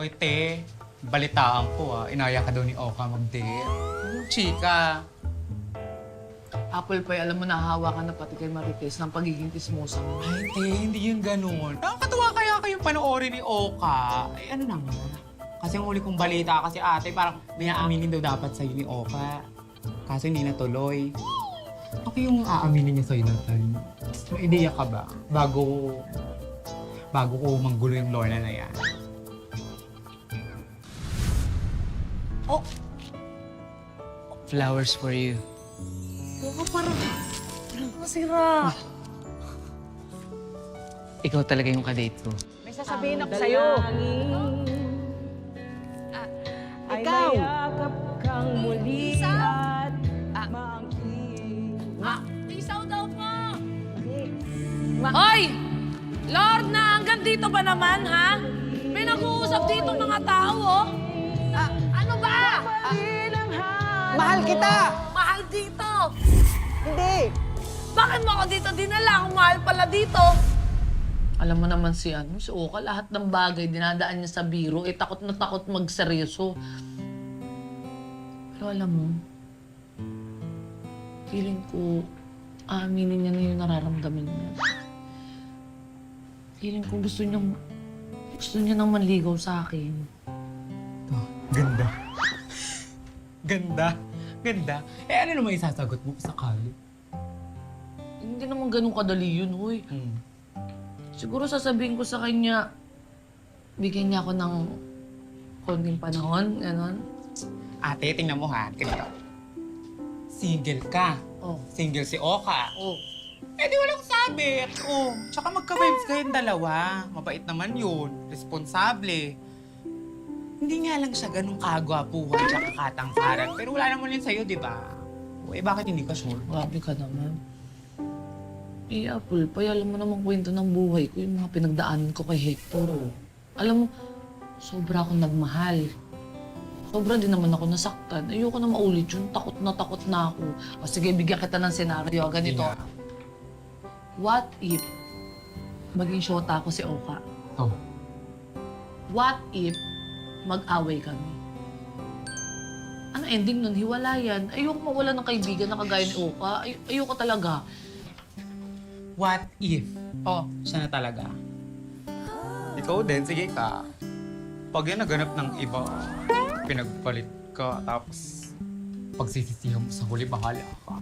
Oy, te, balitaan ko ah. Inaya ka daw ni Oka mag-date. Ano, chika? Apple pie, alam mo, nahahawa ka na pati kay Marites ng pagiging tismosa mo. Ay, te, hindi yun ganun. Nakakatuwa kaya kayong panoorin ni Oka. Ay, ano na nga. Kasi ang huli kong balita kasi ate, parang may aaminin daw dapat sa'yo ni Oka. Kaso hindi natuloy. Ako yung aaminin niya sa'yo, Nathan. May ideya ka ba? Bago, bago ko manggulo yung Lorna na yan. Oh! Flowers for you. Oo, parang... Masira. Ikaw talaga yung kadate ko. May sasabihin ako sa'yo. Ikaw! kang muli at Isaw daw po! Hoy! Lord na, hanggang dito ba naman, ha? May nag-uusap dito mga tao, Mahal kita! mahal dito! Hindi! Bakit mo ako dito dinala? Kung mahal pala dito. Alam mo naman si ano, si Oka, lahat ng bagay dinadaan niya sa biro, eh takot na takot magseryoso. Pero alam mo, feeling ko, aminin niya na yung nararamdaman niya. Feeling ko gusto niyang, gusto niya nang manligaw sa akin. Oh, ganda. ganda. Ganda. Eh, ano naman isasagot mo sa kali? Hindi naman ganun kadali yun, huy. Hmm. Siguro sasabihin ko sa kanya, bigyan niya ako ng konting panahon, gano'n. Ate, tingnan mo ha. Ganito. Single ka. Oh. Single si Oka. Oh. Eh di walang sabit. Oh. Tsaka magka-vibes kayong dalawa. Mabait naman yun. Responsable. Hindi nga lang siya ganun kagwapuhan tsaka katangkaran. Pero wala naman yun sa'yo, di ba? O, eh bakit hindi ka sure? Grabe ka naman. Eh, Apple, pay, alam mo namang kwento ng buhay ko, yung mga pinagdaanan ko kay Hector. oh. Alam mo, sobra akong nagmahal. Sobra din naman ako nasaktan. Ayoko na maulit yun. Takot na takot na ako. O sige, bigyan kita ng senaryo. Ganito. Yeah. What if maging shota ako si Oka? Oh. What if mag-away kami? Ano ending nun? Hiwalayan. Ayoko mawala ng kaibigan na kagaya ni Oka. Ay- ayoko talaga. What if? Oh, siya na talaga. Ikaw din, sige ka. Pag yan naganap ng iba, pinagpalit ka, tapos pagsisisihan mo sa huli, bahala ka.